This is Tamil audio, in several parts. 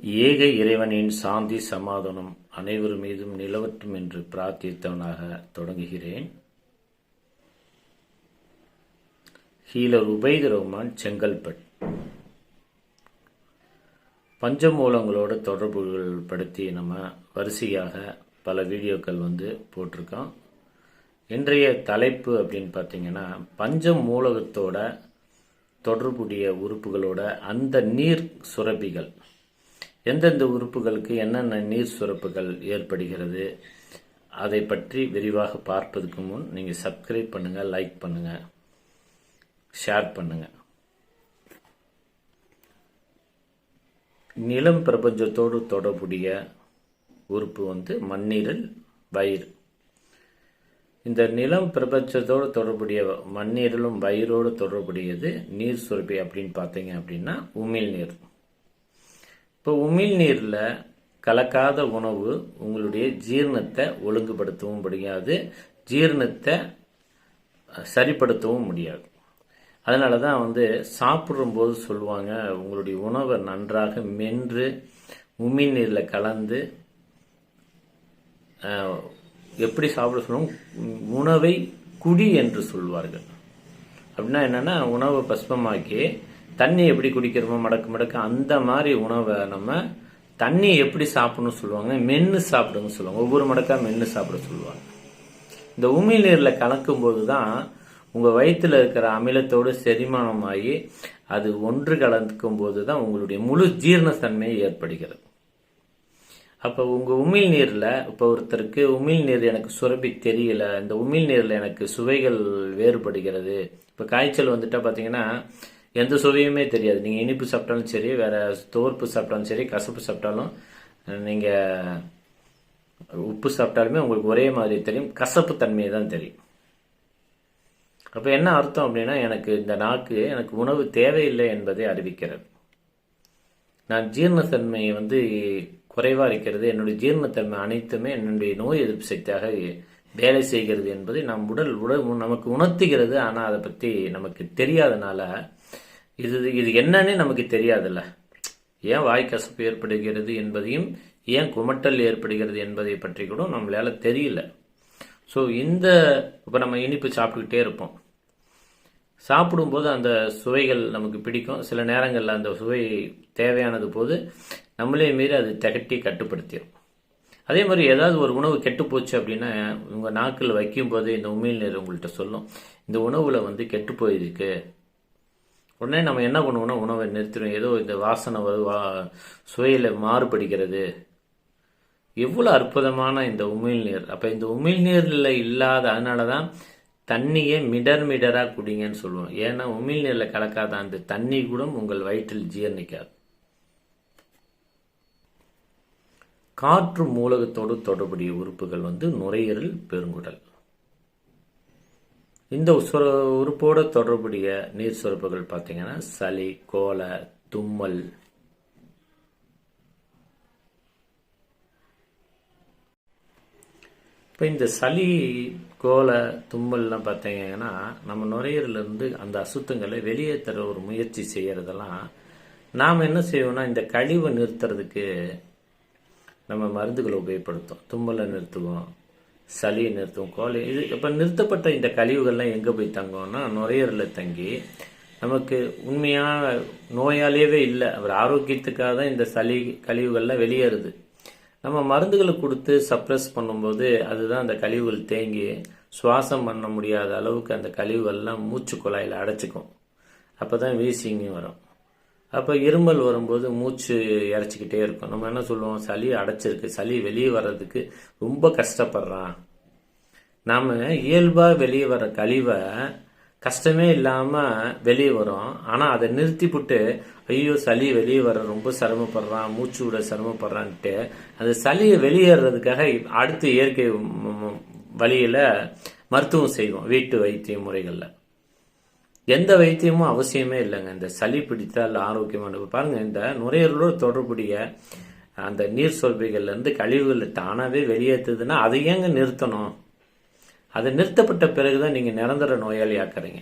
ஏக இறைவனின் சாந்தி சமாதானம் அனைவர் மீதும் நிலவட்டும் என்று பிரார்த்தித்தவனாக தொடங்குகிறேன். ஹீலர் உபைத் ரஹ்மான் செங்கல்பட் பஞ்சமூலங்களோட தொடர்புகள் படுத்தி நம்ம வரிசையாக பல வீடியோக்கள் வந்து போட்டிருக்கோம். இன்றைய தலைப்பு அப்படின்னு பார்த்தீங்கன்னா பஞ்ச மூலகத்தோட தொடர்புடைய உறுப்புகளோட அந்த நீர் சுரப்பிகள். எந்தெந்த உறுப்புகளுக்கு என்னென்ன நீர் சுரப்புகள் ஏற்படுகிறது அதை பற்றி விரிவாக பார்ப்பதற்கு முன் நீங்கள் சப்ஸ்கிரைப் பண்ணுங்கள் லைக் பண்ணுங்கள் ஷேர் பண்ணுங்கள் நிலம் பிரபஞ்சத்தோடு தொடர்புடைய உறுப்பு வந்து மண்ணீரல் வயிறு. இந்த நிலம் பிரபஞ்சத்தோடு தொடர்புடைய மண்ணீரலும் வயிறோடு தொடர்புடையது நீர் சுரப்பி அப்படின்னு பார்த்தீங்க அப்படின்னா உமிழ் நீர். இப்போ உமிழ் நீரில் கலக்காத உணவு உங்களுடைய ஜீரணத்தை ஒழுங்குபடுத்தவும் முடியாது ஜீரணத்தை சரிப்படுத்தவும் முடியாது. அதனால தான் வந்து சாப்பிடும்போது சொல்லுவாங்க உங்களுடைய உணவை நன்றாக மென்று உமிழ் நீரில் கலந்து எப்படி சாப்பிட சொல்லுவோம்? உணவை குடி என்று சொல்வார்கள். அப்படின்னா என்னென்னா உணவை பஸ்பமாக்கி தண்ணி எப்படி குடிக்கிறோமோ மடக்கு மடக்கு அந்த மாதிரி உணவை நம்ம தண்ணி எப்படி சாப்பிடணும்னு சொல்லுவாங்க மென்று சாப்பிடுங்க சொல்லுவாங்க. ஒவ்வொரு மடக்காக மென்று சாப்பிட சொல்லுவாங்க. இந்த உமிழ் நீரில் கலக்கும் போது தான் உங்கள் வயிற்றில் இருக்கிற அமிலத்தோடு செரிமானமாகி அது ஒன்று கலந்துக்கும் போது தான் உங்களுடைய முழு ஜீரணத்தன்மை ஏற்படுகிறது. அப்போ உங்கள் உமிழ் நீரில் இப்போ ஒருத்தருக்கு உமிழ் நீர் எனக்கு சுரப்பி தெரியல இந்த உமிழ் நீரில் எனக்கு சுவைகள் வேறுபடுகிறது. இப்போ காய்ச்சல் வந்துட்டா பார்த்தீங்கன்னா எந்த சுவையுமே தெரியாது. நீங்கள் இனிப்பு சாப்பிட்டாலும் சரி வேறு தோர்ப்பு சாப்பிட்டாலும் சரி கசப்பு சாப்பிட்டாலும் நீங்கள் உப்பு சாப்பிட்டாலுமே உங்களுக்கு ஒரே மாதிரி தெரியும். கசப்பு தன்மையை தான் தெரியும். அப்போ என்ன அர்த்தம் அப்படின்னா எனக்கு இந்த நாக்கு எனக்கு உணவு தேவையில்லை என்பதை அறிவிக்கிறது. நான் ஜீரணத்தன்மையை வந்து குறைவாக இருக்கிறது என்னுடைய ஜீரணத்தன்மை அனைத்துமே என்னுடைய நோய் எதிர்ப்பு சக்தியாக வேலை செய்கிறது என்பதை நம் உடல் உடல் நமக்கு உணர்த்துகிறது. ஆனால் அதை பற்றி நமக்கு தெரியாதனால இது இது என்னன்னு நமக்கு தெரியாதுல்ல. ஏன் வாய் கசப்பு ஏற்படுகிறது என்பதையும் ஏன் குமட்டல் ஏற்படுகிறது என்பதை பற்றி கூட நம்மளால தெரியல. ஸோ இந்த இப்போ நம்ம இனிப்பு சாப்பிட்டுக்கிட்டே இருப்போம். சாப்பிடும்போது அந்த சுவைகள் நமக்கு பிடிக்கும். சில நேரங்களில் அந்த சுவை தேவையானது போது நம்மளே மீறி அது திகட்டி கட்டுப்படுத்திடும் அதே மாதிரி ஏதாவது ஒரு உணவு கெட்டு போச்சு அப்படின்னா உங்கள் நாக்கில் வைக்கும்போது இந்த உண்மையில் நீர் உங்கள்கிட்ட சொல்லும். இந்த உணவில் வந்து கெட்டு போயிருக்கு. உடனே நம்ம என்ன பண்ணுவோம்னா உணவை நிறுத்திடும் ஏதோ இந்த வாசனை வா சுவையில் மாறுபடுகிறது. எவ்வளோ அற்புதமான இந்த உமிழ்நீர். அப்போ இந்த உமிழ்நீரில் இல்லாத அதனால தான் தண்ணியை மிடர் மிடராக குடிங்கன்னு சொல்லுவோம். ஏன்னா உமிழ்நீரில் கலக்காத அந்த தண்ணி கூட உங்கள் வயிற்றில் ஜீரணிக்காது. காற்று மூலகத்தோடு தொடர்புடைய உறுப்புகள் வந்து நுரையீரல் பெருங்குடல். இந்த உறுப்போடு தொடர்புடைய நீர் சுரப்புகள் பார்த்தீங்கன்னா சளி கோல தும்மல். இப்போ இந்த சளி கோலை தும்மல்லாம் பார்த்தீங்கன்னா நம்ம நுரையீரலேருந்து அந்த அசுத்தங்களை வெளியேற்றுற ஒரு முயற்சி செய்கிறதெல்லாம் நாம் என்ன செய்வோம்னா இந்த கழிவை நிறுத்துறதுக்கு நம்ம மருந்துகளை உபயோகப்படுத்தும் தும்மலை நிறுத்துவோம் சளியை நிறுத்துவோம் கோலை இது இப்போ நிறுத்தப்பட்ட இந்த கழிவுகள்லாம் எங்கே போய் தங்கும்னா நுரையீரலில் தங்கி நமக்கு உண்மையான நோயாலேயே இல்லை. அவர் ஆரோக்கியத்துக்காக தான் இந்த சளி கழிவுகள்லாம் வெளியேறுது. நம்ம மருந்துகளை கொடுத்து சப்ரஸ் பண்ணும்போது அதுதான் அந்த கழிவுகள் தேங்கி சுவாசம் பண்ண முடியாத அளவுக்கு அந்த கழிவுகள்லாம் மூச்சு குழாயில் அடைச்சிக்கும். அப்போ தான் வீசிங்கும் வரும். அப்போ இருமல் வரும்போது மூச்சு இறச்சிக்கிட்டே இருக்கும். நம்ம என்ன சொல்லுவோம்? சளி அடைச்சிருக்கு. சளி வெளியே வர்றதுக்கு ரொம்ப கஷ்டப்படுறான். நாம் இயல்பாக வெளியே வர கழிவை கஷ்டமே இல்லாமல் வெளியே வரும். ஆனால் அதை நிறுத்திவிட்டு ஐயோ சளி வெளியே வர ரொம்ப சிரமப்படுறான் மூச்சு விட சிரமப்படுறான்ட்டு அந்த சளியை வெளியேறதுக்காக அடுத்த இயற்கை வழியில் மருத்துவம் செய்வோம் வீட்டு வைத்திய முறைகளில். எந்த வைத்தியமும் அவசியமே இல்லைங்க. இந்த சளி பிடித்தால் ஆரோக்கியமான பாருங்கள் இந்த நுரையீரலோடு தொடர்புடைய அந்த நீர் சொல்பைகள்லேருந்து கழிவுகள் தானாகவே வெளியேற்றுதுன்னா அதை ஏங்க நிறுத்தணும்? அது நிறுத்தப்பட்ட பிறகுதான் நீங்கள் நிரந்தர நோயாளி ஆக்குறீங்க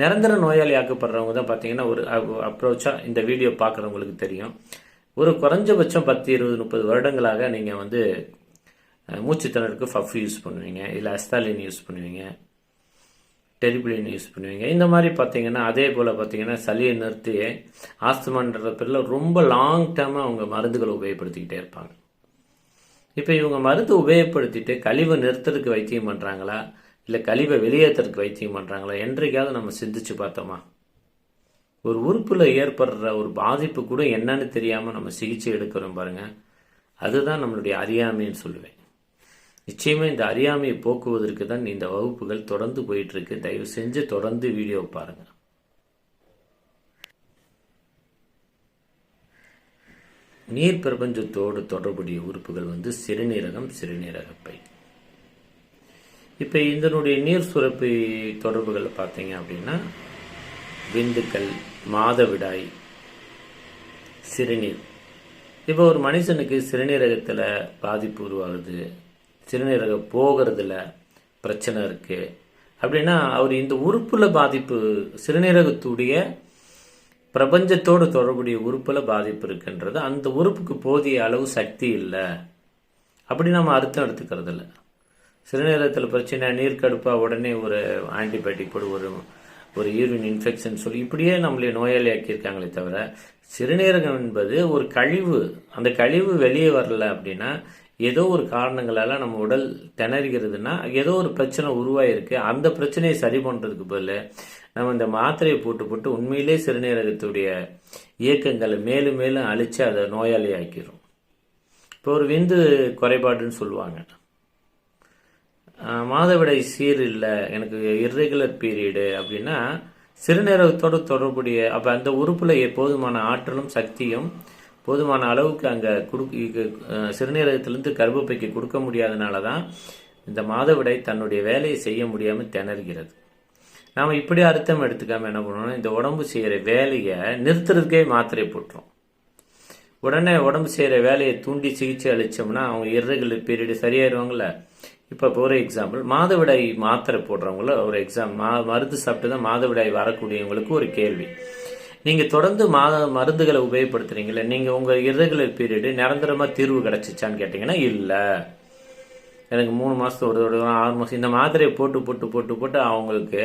நிரந்தர நோயாளி ஆக்கப்படுறவங்க தான் பார்த்தீங்கன்னா ஒரு அப்ரோச்சாக இந்த வீடியோ பார்க்குறவங்களுக்கு தெரியும். ஒரு குறைஞ்சபட்சம் பத்து இருபது முப்பது வருடங்களாக நீங்கள் வந்து மூச்சுத்திணறுக்கு ஃபஃப் யூஸ் பண்ணுவீங்க இல்லை அஸ்தாலின் யூஸ் பண்ணுவீங்க டெரிபிளின் யூஸ் பண்ணுவீங்க. இந்த மாதிரி பார்த்தீங்கன்னா அதே போல் பார்த்தீங்கன்னா சளியை நிறுத்தி ஆஸ்துமான்ற பேரில் ரொம்ப லாங் டேர்மாக அவங்க மருந்துகளை உபயோகப்படுத்திக்கிட்டே இருப்பாங்க. இப்போ இவங்க மருந்து உபயோகப்படுத்திட்டு கழிவை நிறுத்துறதுக்கு வைத்தியம் பண்ணுறாங்களா இல்லை கழிவை வெளியேற்றுறதுக்கு வைத்தியம் பண்ணுறாங்களா என்றைக்காவது நம்ம சிந்திச்சு பார்த்தோமா? ஒரு உறுப்பில் ஏற்படுற ஒரு பாதிப்பு கூட என்னன்னு தெரியாமல் நம்ம சிகிச்சை எடுக்கிறோம் பாருங்கள் அதுதான் நம்மளுடைய அறியாமைன்னு சொல்லுவேன். நிச்சயமாக இந்த அறியாமையை போக்குவதற்கு தான் இந்த வகுப்புகள் தொடர்ந்து போயிட்டுருக்கு தயவு செஞ்சு தொடர்ந்து வீடியோ பாருங்கள் நீர் பிரபஞ்சத்தோடு தொடர்புடைய உறுப்புகள் வந்து சிறுநீரகம் சிறுநீரகப்பை. இப்போ இதனுடைய நீர் சுரப்பு தொடர்புகளை பார்த்தீங்க அப்படின்னா விந்துக்கள் மாதவிடாய் சிறுநீர். இப்போ ஒரு மனுஷனுக்கு சிறுநீரகத்தில் பாதிப்பு உருவாகுது சிறுநீரகம் போகிறதுல பிரச்சனை இருக்குது அப்படின்னா அவர் இந்த உறுப்புல பாதிப்பு சிறுநீரகத்துடைய பிரபஞ்சத்தோடு தொடர்புடைய உறுப்பில் பாதிப்பு இருக்குன்றது. அந்த உறுப்புக்கு போதிய அளவு சக்தி இல்லை. அப்படி நம்ம அர்த்தம் எடுத்துக்கிறது இல்லை சிறுநீரகத்தில் பிரச்சனை நீர் கடுப்பாக உடனே ஒரு ஆன்டிபயோட்டிக் போடு ஒரு ஒரு யூரின் இன்ஃபெக்ஷன் சொல்லி இப்படியே நம்மளை நோயாளி ஆக்கியிருக்காங்களே தவிர சிறுநீரகம் என்பது ஒரு கழிவு அந்த கழிவு வெளியே வரல அப்படின்னா ஏதோ ஒரு காரணங்களால் நம்ம உடல் திணறுகிறதுனா ஏதோ ஒரு பிரச்சனை உருவாயிருக்கு. அந்த பிரச்சனையை சரி பண்ணுறதுக்கு பதில் நம்ம இந்த மாத்திரையை போட்டு போட்டு உண்மையிலே சிறுநீரகத்துடைய இயக்கங்களை மேலும் மேலும் அழித்து அதை நோயாளி ஆக்கிரும் இப்போ ஒரு விந்து குறைபாடுன்னு சொல்லுவாங்க. மாதவிடை சீர் இல்லை எனக்கு இர்ரெகுலர் பீரியடு அப்படின்னா சிறுநீரகத்தோடு தொடர்புடைய அப்போ அந்த உறுப்பில் போதுமான ஆற்றலும் சக்தியும் போதுமான அளவுக்கு அங்கே கொடுக்க சிறுநீரகத்திலேருந்து சிறுநீரகத்திலிருந்து கர்ப்பப்பைக்கு கொடுக்க முடியாதனால தான் இந்த மாதவிடை தன்னுடைய வேலையை செய்ய முடியாமல் திணறுகிறது. நாம் இப்படி அர்த்தம் எடுத்துக்காமல் என்ன பண்ணணும்? இந்த உடம்பு செய்கிற வேலையை நிறுத்துறதுக்கே மாத்திரை போட்டுரும். உடனே உடம்பு செய்கிற வேலையை தூண்டி சிகிச்சை அளித்தோம்னா அவங்க இரகுலர் பீரியடு சரியாயிருவாங்கல்ல? இப்போ ஒரு எக்ஸாம்பிள் மாதவிடாய் மாத்திரை போடுறவங்கள ஒரு எக்ஸாம் மா மருந்து சாப்பிட்டு தான் மாதவிடாய் வரக்கூடியவங்களுக்கு ஒரு கேள்வி. நீங்கள் தொடர்ந்து மாத மருந்துகளை உபயோகப்படுத்துறீங்களே நீங்கள் உங்கள் இரகுலர் பீரியடு நிரந்தரமாக தீர்வு கிடைச்சிச்சான்னு கேட்டிங்கன்னா இல்லை. எனக்கு மூணு மாதத்துக்கு ஒரு தடவை ஆறு மாதம் இந்த மாத்திரையை போட்டு போட்டு போட்டு போட்டு அவங்களுக்கு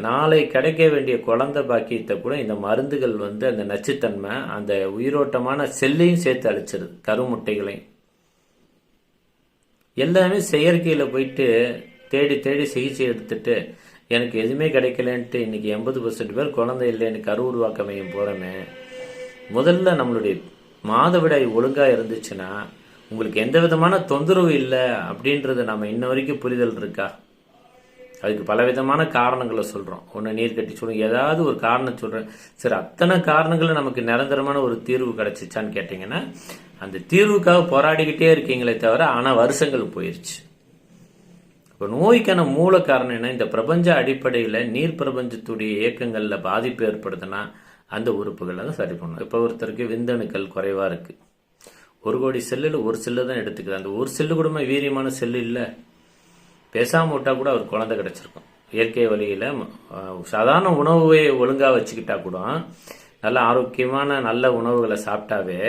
நாளை கிடைக்க வேண்டிய குழந்தை பாக்கியத்தை கூட இந்த மருந்துகள் வந்து அந்த நச்சுத்தன்மை அந்த உயிரோட்டமான செல்லையும் சேர்த்து அழிச்சிருது கருமுட்டைகளையும். எல்லாமே செயற்கையில் போயிட்டு தேடி தேடி சிகிச்சை எடுத்துட்டு எனக்கு எதுவுமே கிடைக்கலன்ட்டு இன்னைக்கு எண்பது பர்சன்ட் பேர் குழந்தை இல்லைன்னு கரு உருவாக்க மையம் போகிறோமே முதல்ல நம்மளுடைய மாதவிடாய் ஒழுங்காக இருந்துச்சுன்னா உங்களுக்கு எந்த விதமான தொந்தரவு இல்லை அப்படின்றது நம்ம இன்ன வரைக்கும் புரிதல் இருக்கா? அதுக்கு பலவிதமான காரணங்களை சொல்கிறோம் ஒன்று நீர் கட்டி சொல்லுவோம் ஏதாவது ஒரு காரணம் சொல்கிறேன் சரி அத்தனை காரணங்களும் நமக்கு நிரந்தரமான ஒரு தீர்வு கிடச்சிச்சான்னு கேட்டிங்கன்னா அந்த தீர்வுக்காக போராடிக்கிட்டே இருக்கீங்களே தவிர ஆனால் வருஷங்கள் போயிடுச்சு இப்போ நோய்க்கான மூல காரணம் என்ன? இந்த பிரபஞ்ச அடிப்படையில் நீர் பிரபஞ்சத்துடைய இயக்கங்களில் பாதிப்பு ஏற்படுதுன்னா அந்த உறுப்புகளை தான் சரி பண்ணணும். இப்போ ஒருத்தருக்கு விந்தணுக்கள் குறைவாக இருக்குது ஒரு கோடி செல்லில் ஒரு செல்லு தான் எடுத்துக்குது. அந்த ஒரு செல்லு கூட வீரியமான செல்லு இல்லை. பேசாமல் விட்டால் கூட அவர் குழந்தை கிடச்சிருக்கும். இயற்கை வழியில் சாதாரண உணவை ஒழுங்காக வச்சுக்கிட்டா கூட நல்ல ஆரோக்கியமான நல்ல உணவுகளை சாப்பிட்டாவே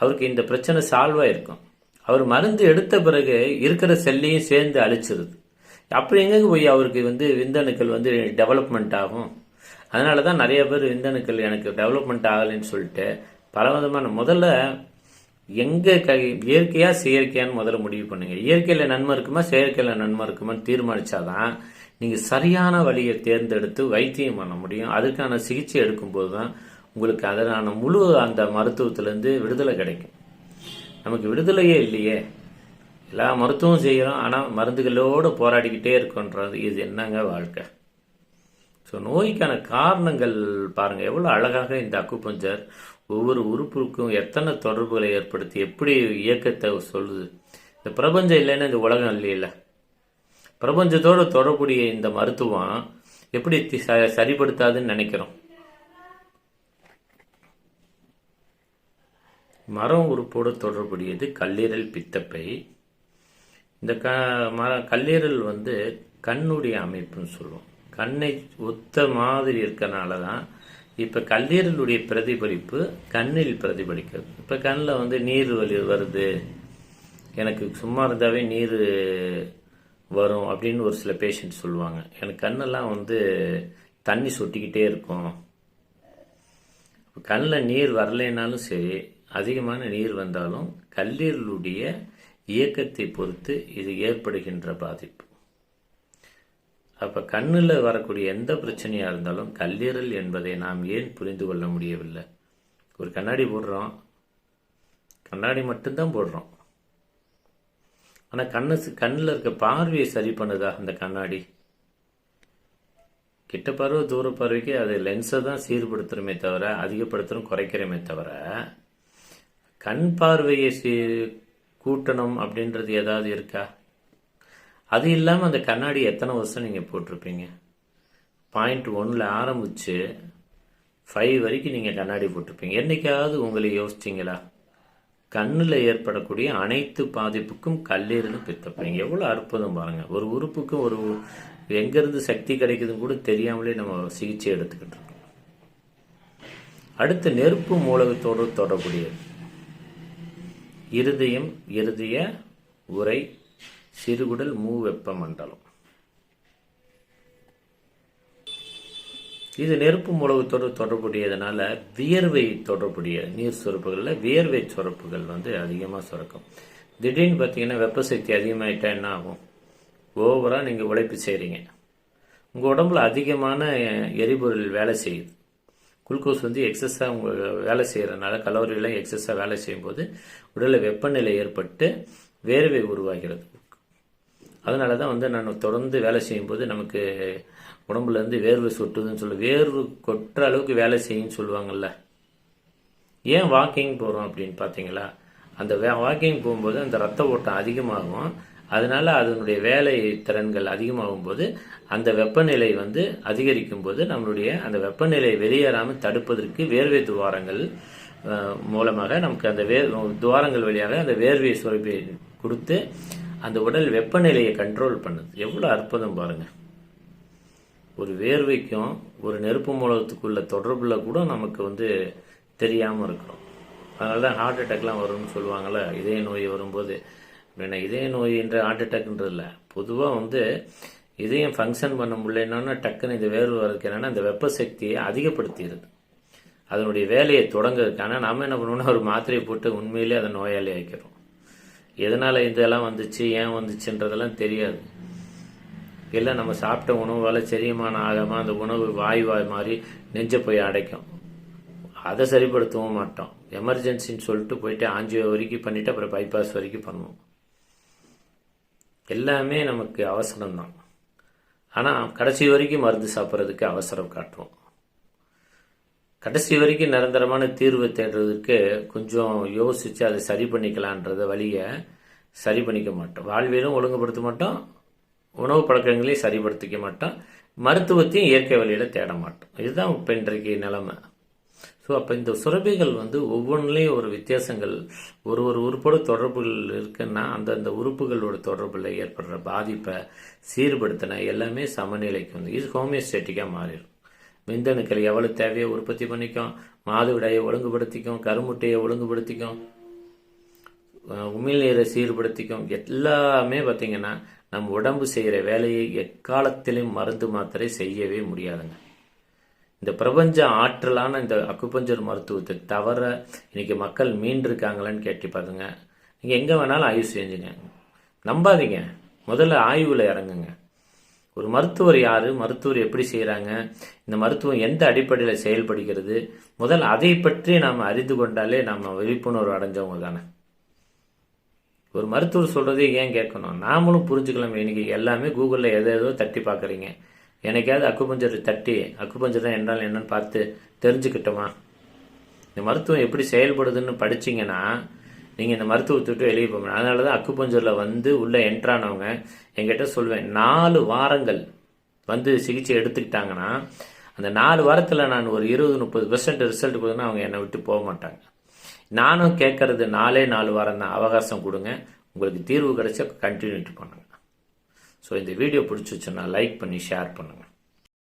அவருக்கு இந்த பிரச்சனை சால்வ் ஆயிருக்கும். அவர் மருந்து எடுத்த பிறகு இருக்கிற செல்லையும் சேர்ந்து அழிச்சிருது. அப்படி எங்க போய் அவருக்கு வந்து விந்தணுக்கள் வந்து டெவலப்மெண்ட் ஆகும்? அதனால தான் நிறைய பேர் விந்தணுக்கள் எனக்கு டெவலப்மெண்ட் ஆகலைன்னு சொல்லிட்டு பல விதமான முதல்ல எங்கே க இயற்கையாக செயற்கையான்னு முதல்ல முடிவு பண்ணுங்கள் இயற்கையில் நன்மை இருக்குமா செயற்கையில் நன்மை இருக்குமான்னு தீர்மானித்தாதான் நீங்கள் சரியான வழியை தேர்ந்தெடுத்து வைத்தியம் பண்ண முடியும். அதுக்கான சிகிச்சை எடுக்கும்போது தான் உங்களுக்கு அதனான முழு அந்த மருத்துவத்திலேருந்து விடுதலை கிடைக்கும். நமக்கு விடுதலையே இல்லையே. எல்லா மருத்துவம் செய்கிறோம் ஆனால் மருந்துகளோடு போராடிக்கிட்டே இருக்கோன்றது இது என்னங்க வாழ்க்கை? ஸோ நோய்க்கான காரணங்கள் பாருங்கள் எவ்வளோ அழகாக இந்த அக்குபஞ்சர் ஒவ்வொரு உறுப்புக்கும் எத்தனை தொடர்புகளை ஏற்படுத்தி எப்படி இயக்கத்தை சொல்லுது? இந்த பிரபஞ்சம் இல்லைன்னா இந்த உலகம் இல்லையில பிரபஞ்சத்தோட தொடர்புடைய இந்த மருத்துவம் எப்படி ச- சரிப்படுத்தாதுன்னு நினைக்கிறோம். மரம் உறுப்போடு தொடர்புடையது கல்லீரல் பித்தப்பை. இந்த க மர கல்லீரல் வந்து கண்ணுடைய அமைப்புன்னு சொல்லுவோம். கண்ணை ஒத்த மாதிரி இருக்கனால தான் இப்போ கல்லீரலுடைய பிரதிபலிப்பு கண்ணில் பிரதிபலிக்கிறது. இப்போ கண்ணில் வந்து நீர் வலி வருது. எனக்கு சும்மா இருந்தாவே நீர் வரும் அப்படின்னு ஒரு சில பேஷண்ட் சொல்லுவாங்க. எனக்கு கண்ணெல்லாம் வந்து தண்ணி சொட்டிக்கிட்டே இருக்கும். கண்ணில் நீர் வரலைனாலும் சரி அதிகமான நீர் வந்தாலும் கல்லீரலுடைய இயக்கத்தை பொறுத்து இது ஏற்படுகின்ற பாதிப்பு. அப்ப கண்ணில் வரக்கூடிய எந்த பிரச்சனையா இருந்தாலும் கல்லீரல் என்பதை நாம் ஏன் புரிந்து கொள்ள முடியவில்லை? ஒரு கண்ணாடி போடுறோம். கண்ணாடி மட்டும்தான் போடுறோம். ஆனால் கண்ணு கண்ணில் இருக்க பார்வையை சரி பண்ணுதா அந்த கண்ணாடி? கிட்ட பார்வை தூர பார்வைக்கு அது லென்ஸை தான் சீர்படுத்துறமே தவிர அதிகப்படுத்தணும் குறைக்கிறோமே தவிர கண் பார்வையை சீ கூட்டணும் அப்படின்றது ஏதாவது இருக்கா? அது இல்லாமல் அந்த கண்ணாடி எத்தனை வருஷம் நீங்கள் போட்டிருப்பீங்க? பாயிண்ட் ஒன்ல ஆரம்பிச்சு ஃபைவ் வரைக்கும் நீங்கள் கண்ணாடி போட்டிருப்பீங்க. என்றைக்காவது உங்களை யோசிச்சிங்களா? கண்ணில் ஏற்படக்கூடிய அனைத்து பாதிப்புக்கும் கல்லீரலும் பித்தப்பீங்க. எவ்வளோ அற்புதம் பாருங்கள் ஒரு உறுப்புக்கும் ஒரு எங்கேருந்து சக்தி கிடைக்குதுன்னு கூட தெரியாமலே நம்ம சிகிச்சை எடுத்துக்கிட்டு இருக்கோம். அடுத்து நெருப்பு மூலகத்தோடு தொடர்புடையது. இருதயம் இருதய உரை சிறுகுடல் மூ வெப்ப மண்டலம் இது நெருப்பு மூலகத்தோடு தொடர்புடையதுனால வியர்வை தொடர்புடைய நீர் சுரப்புகளில் வியர்வை சுரப்புகள் வந்து அதிகமாக சுரக்கும். திடீர்னு பார்த்தீங்கன்னா வெப்ப சக்தி அதிகமாயிட்டா என்ன ஆகும்? ஓவராக நீங்கள் உழைப்பு செய்கிறீங்க உங்கள் உடம்புல அதிகமான எரிபொருள் வேலை செய்யுது. குளுக்கோஸ் வந்து எக்ஸஸாக உங்கள் வேலை செய்கிறனால கலோரியெல்லாம் எக்ஸஸாக வேலை செய்யும்போது உடலில் வெப்பநிலை ஏற்பட்டு வேர்வை உருவாகிறது. அதனால தான் வந்து நான் தொடர்ந்து வேலை செய்யும்போது நமக்கு உடம்புலேருந்து வேர்வை சொட்டுதுன்னு சொல்லி வேர்வு கொட்டுற அளவுக்கு வேலை செய்யுன்னு சொல்லுவாங்கல்ல. ஏன் வாக்கிங் போகிறோம் அப்படின்னு பார்த்தீங்களா அந்த வே வாக்கிங் போகும்போது அந்த ரத்த ஓட்டம் அதிகமாகும். அதனால அதனுடைய வேலை திறன்கள் அதிகமாகும் போது அந்த வெப்பநிலை வந்து அதிகரிக்கும் போது நம்மளுடைய அந்த வெப்பநிலை வெளியேறாமல் தடுப்பதற்கு வேர்வை துவாரங்கள் மூலமாக நமக்கு அந்த வே துவாரங்கள் வழியாக அந்த வேர்வை சுரப்பி கொடுத்து அந்த உடல் வெப்பநிலையை கண்ட்ரோல் பண்ணுது. எவ்வளோ அற்புதம் பாருங்க. ஒரு வேர்வைக்கும் ஒரு நெருப்பு மூலத்துக்குள்ள தொடர்பில் கூட நமக்கு வந்து தெரியாமல் இருக்கிறோம். அதனால தான் ஹார்ட் அட்டாக்லாம் வரும்னு சொல்லுவாங்கள்ல இதய நோய் வரும்போது. அப்படின்னா இதய நோயின்ற ஹார்ட் அட்டாக்ன்றது இல்லை. பொதுவாக வந்து இதயம் ஃபங்க்ஷன் பண்ண முடியலன்னா டக்குன்னு இந்த வேர்வை வரதுக்கு என்னென்னா அந்த வெப்ப சக்தியை அதிகப்படுத்திடுது. அதனுடைய வேலையை தொடங்குறதுக்கான நாம் என்ன பண்ணுவோம்னா ஒரு மாத்திரையை போட்டு உண்மையிலே அதை நோயாளி ஆக்கிறோம் எதனால் இதெல்லாம் வந்துச்சு ஏன் வந்துச்சுன்றதெல்லாம் தெரியாது. இல்லை நம்ம சாப்பிட்ட உணவால் செரிமானம் ஆகாமல் அந்த உணவு வாயுவாய் மாதிரி நெஞ்சை போய் அடைக்கும். அதை சரிப்படுத்தவும் மாட்டோம். எமர்ஜென்சின்னு சொல்லிட்டு போயிட்டு ஆஞ்சியோ வரைக்கும் பண்ணிவிட்டு அப்புறம் பைபாஸ் வரைக்கும் பண்ணுவோம். எல்லாமே நமக்கு அவசரம்தான். ஆனால் கடைசி வரைக்கும் மருந்து சாப்பிட்றதுக்கு அவசரம் காட்டுவோம். கடைசி வரைக்கும் நிரந்தரமான தீர்வு தேடுறதுக்கு கொஞ்சம் யோசித்து அதை சரி பண்ணிக்கலான்றத வழியை சரி பண்ணிக்க மாட்டோம். வாழ்வியலும் ஒழுங்குபடுத்த மாட்டோம். உணவு பழக்கங்களையும் சரிப்படுத்திக்க மாட்டோம். மருத்துவத்தையும் இயற்கை வழியில் தேட மாட்டோம். இதுதான் இப்போ இன்றைக்கு நிலைமை. ஸோ அப்போ இந்த சுரபிகள் வந்து ஒவ்வொன்றிலையும் ஒரு வித்தியாசங்கள் ஒரு ஒரு உறுப்போட தொடர்புகள் இருக்குன்னா அந்தந்த உறுப்புகளோட தொடர்பில் ஏற்படுற பாதிப்பை சீர்படுத்தின எல்லாமே சமநிலைக்கு வந்து இது ஹோமியோஸ்டேட்டிக்காக மாறிடும். விந்தணுக்கள் எவ்வளவு தேவையோ உற்பத்தி பண்ணிக்கும் மாதவிடாயை ஒழுங்குபடுத்திக்கும் கருமுட்டையை ஒழுங்குபடுத்திக்கும் உமிழ்நீரை சீர்படுத்திக்கும் எல்லாமே பார்த்தீங்கன்னா நம்ம உடம்பு செய்கிற வேலையை எக்காலத்திலையும் மருந்து மாத்திரை செய்யவே முடியாதுங்க. இந்த பிரபஞ்ச ஆற்றலான இந்த அக்குபஞ்சர் மருத்துவத்தை தவிர இன்னைக்கு மக்கள் மீண்டிருக்காங்களான்னு கேட்டு பாருங்க. நீங்கள் எங்கே வேணாலும் ஆய்வு செஞ்சுங்க. நம்பாதீங்க. முதல்ல ஆய்வில் இறங்குங்க. ஒரு மருத்துவர் யார்? மருத்துவர் எப்படி செய்கிறாங்க இந்த மருத்துவம் எந்த அடிப்படையில் செயல்படுகிறது? முதல் அதை பற்றி நாம் அறிந்து கொண்டாலே நாம் விழிப்புணர்வு அடைஞ்சவங்க தானே. ஒரு மருத்துவர் சொல்கிறதே ஏன் கேட்கணும்? நாமளும் புரிஞ்சுக்கலாம் இன்னைக்கு எல்லாமே கூகுளில் எதை ஏதோ தட்டி பார்க்குறீங்க. எனக்காவது அக்குபஞ்சர் தட்டி அக்குபஞ்சர் என்றால் என்னன்னு பார்த்து தெரிஞ்சுக்கிட்டோமா? இந்த மருத்துவம் எப்படி செயல்படுதுன்னு படிச்சீங்கன்னா நீங்கள் இந்த மருத்துவத்தை விட்டு வெளியே போக முடியும் அதனால தான் அக்குபஞ்சரில் வந்து உள்ளே என்ட்ரானவங்க என்கிட்ட சொல்வேன். நாலு வாரங்கள் வந்து சிகிச்சை எடுத்துக்கிட்டாங்கன்னா அந்த நாலு வாரத்தில் நான் ஒரு இருபது முப்பது பெர்சன்ட் ரிசல்ட் கொடுத்தேன்னா அவங்க என்னை விட்டு போக மாட்டாங்க. நானும் கேட்கறது நாலே நாலு வாரம் தான். அவகாசம் கொடுங்க. உங்களுக்கு தீர்வு கிடைச்சா கண்டினியூட்டி பண்ணுங்க. ஸோ இந்த வீடியோ பிடிச்சிச்சுன்னா லைக் பண்ணி ஷேர் பண்ணுங்கள்